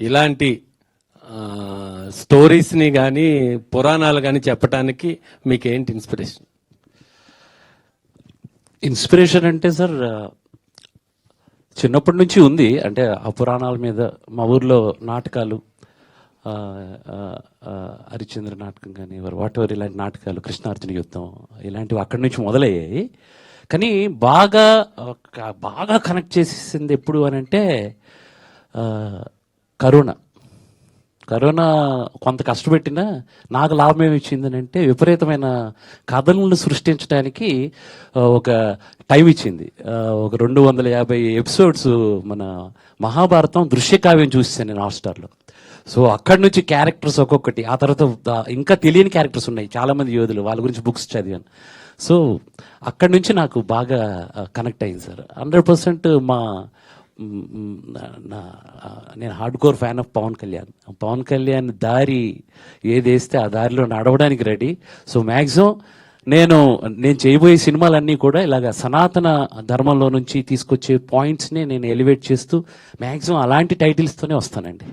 ఇలాంటి స్టోరీస్ని కానీ పురాణాలు కానీ చెప్పడానికి మీకు ఏంటి ఇన్స్పిరేషన్? ఇన్స్పిరేషన్ అంటే సార్ చిన్నప్పటి నుంచి ఉంది. అంటే ఆ పురాణాల మీద మా ఊర్లో నాటకాలు హరిశ్చంద్ర నాటకం కానీ వాట్ ఎవర్ ఇలాంటి నాటకాలు కృష్ణార్జున యుద్ధం ఇలాంటివి అక్కడి నుంచి మొదలయ్యాయి. కానీ బాగా ఒక- బాగా కనెక్ట్ చేసేసింది ఎప్పుడు అని అంటే కరోనా. కరోనా కొంత కష్టపెట్టినా నాకు లాభం ఏమి ఇచ్చిందని అంటే విపరీతమైన కథలను సృష్టించడానికి ఒక టైం ఇచ్చింది. ఒక రెండు వందల యాభై ఎపిసోడ్స్ మన మహాభారతం దృశ్య కావ్యం చూసాను నేను హాట్స్టార్లో సో అక్కడి నుంచి క్యారెక్టర్స్ ఒక్కొక్కటి. ఆ తర్వాత ఇంకా తెలియని క్యారెక్టర్స్ ఉన్నాయి. చాలామంది యోధులు వాళ్ళ గురించి బుక్స్ చదివాను. సో అక్కడి నుంచి నాకు బాగా కనెక్ట్ అయింది సార్. హండ్రెడ్ పర్సెంట్ మా నేను hard core fan of Pawan Kalyan. Pawan Kalyan దారి ఏది వేస్తే ఆ దారిలో నడవడానికి రెడీ సో మ్యాక్సిమం నేను నేను చేయబోయే సినిమాలన్నీ కూడా ఇలాగ సనాతన ధర్మంలో నుంచి తీసుకొచ్చే పాయింట్స్ని నేను ఎలివేట్ చేస్తూ మ్యాక్సిమం అలాంటి టైటిల్స్తోనే వస్తానండి.